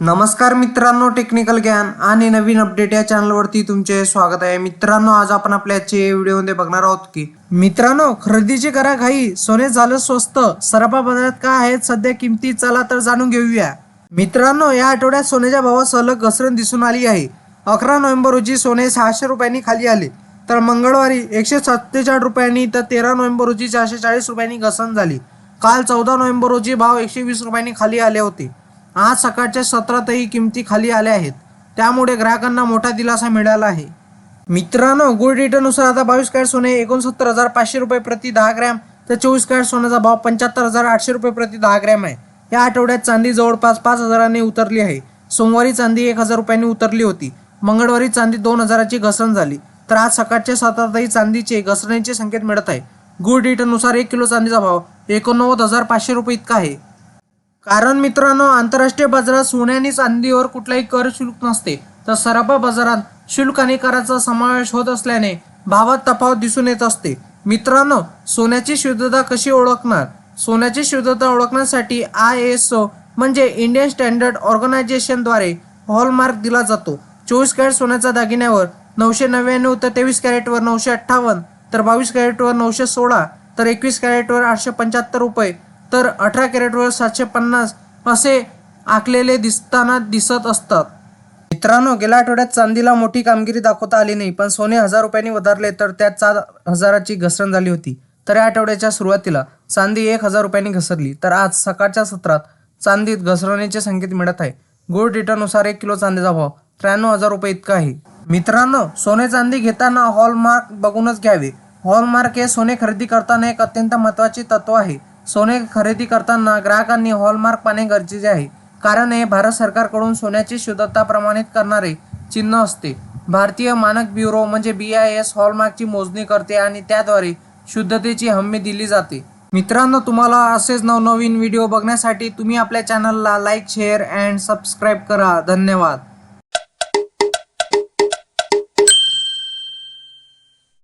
नमस्कार मित्रांनो टेक्निकल ज्ञान आणि नवीन अपडेट या चॅनलवरती तुमचे स्वागत आहे. मित्रांनो आज आपण आपल्या आजच्या व्हिडिओमध्ये बघणार आहोत की मित्रांनो खरेदीची करा घाई सोने झालं स्वस्त सराफा बाजारात काय आहेत सध्या किमती चला तर जाणून घेऊया. मित्रांनो या आठवड्यात सोन्याच्या भावात सलग घसरण दिसून आली आहे. अकरा नोव्हेंबर रोजी सोने सहाशे रुपयांनी खाली आले. तर मंगळवारी एकशे सत्तेचाळीस रुपयांनी तर तेरा नोव्हेंबर रोजी चारशे चाळीस रुपयांनी घसरण झाली. काल चौदा नोव्हेंबर रोजी भाव एकशे वीस रुपयांनी खाली आले होते. आज सकाळच्या सत्रातही किमती खाली आल्या आहेत. त्यामुळे ग्राहकांना मोठा दिलासा मिळाला आहे. मित्रांनो गोल्ड रेटनुसार आता बावीस कॅरेट सोने एकोणसत्तर हजार पाचशे रुपये प्रति दहा ग्रॅम तर चोवीस कॅरेट सोन्याचा भाव पंच्याहत्तर हजार आठशे रुपये प्रति दहा ग्रॅम आहे. या आठवड्यात चांदी जवळपास पाच हजारांनी उतरली आहे. सोमवारी चांदी एक हजार रुपयांनी उतरली होती. मंगळवारी चांदी दोन हजाराची घसरण झाली. तर आज सकाळच्या सत्रातही चांदीचे घसरणीचे संकेत मिळत आहे. गुड रेटनुसार एक किलो चांदीचा भाव एकोणनव्वद हजार पाचशे रुपये इतका आहे. कारण मित्रांनो आंतरराष्ट्रीय बाजारात सोने आणि चांदीवर कुठलाही कर शुल्क नसते. तर सराफा बाजारात शुल्क आणि कराचा समावेश होत असल्याने भावात तफावत दिसून येत असते. मित्रांनो सोन्याची शुद्धता कशी ओळखणार? सोन्याची शुद्धता ओळखण्यासाठी आय एस ओ म्हणजे इंडियन स्टँडर्ड ऑर्गनायझेशनद्वारे हॉलमार्क दिला जातो. चोवीस कॅरेट सोन्याच्या दागिन्यावर नऊशे नव्याण्णव तर तेवीस कॅरेटवर नऊशे अठ्ठावन्न तर बावीस कॅरेटवर नऊशे सोळा तर एकवीस कॅरेटवर आठशे पंच्याहत्तर रुपये तर अठरा कॅरेटवर सातशे पन्नास असे आखलेले दिसताना दिसत असतात. मित्रांनो गेल्या आठवड्यात चांदीला मोठी कामगिरी दाखवता आली नाही पण सोने हजार रुपयांनी वधारले तर त्यात चार हजाराची घसरण झाली होती. तर या आठवड्याच्या सुरुवातीला चांदी एक हजार रुपयांनी घसरली तर आज सकाळच्या सत्रात चांदीत घसरणीचे संकेत मिळत आहे. गोल्ड रेटनुसार एक किलो चांदीचा भाव त्र्याण्णव हजार रुपये इतका आहे. मित्रांनो सोने चांदी घेताना हॉलमार्क बघूनच घ्यावे. हॉलमार्क हे सोने खरेदी करताना एक अत्यंत महत्त्वाचे तत्व आहे. सोने खरेदी करताना ग्राहकांनी हॉलमार्क पाहणे गरजेचे आहे. कारण हे भारत सरकारकडून सोन्याची शुद्धता प्रमाणित करणारे चिन्ह असते. भारतीय मानक ब्युरो म्हणजे बी आय एस हॉलमार्कची मोजणी करते आणि त्याद्वारे शुद्धतेची हमी दिली जाते. मित्रांनो तुम्हाला असेच नवनवीन व्हिडिओ बघण्यासाठी तुम्ही आपल्या चॅनलला लाईक शेअर अँड सबस्क्राईब करा. धन्यवाद.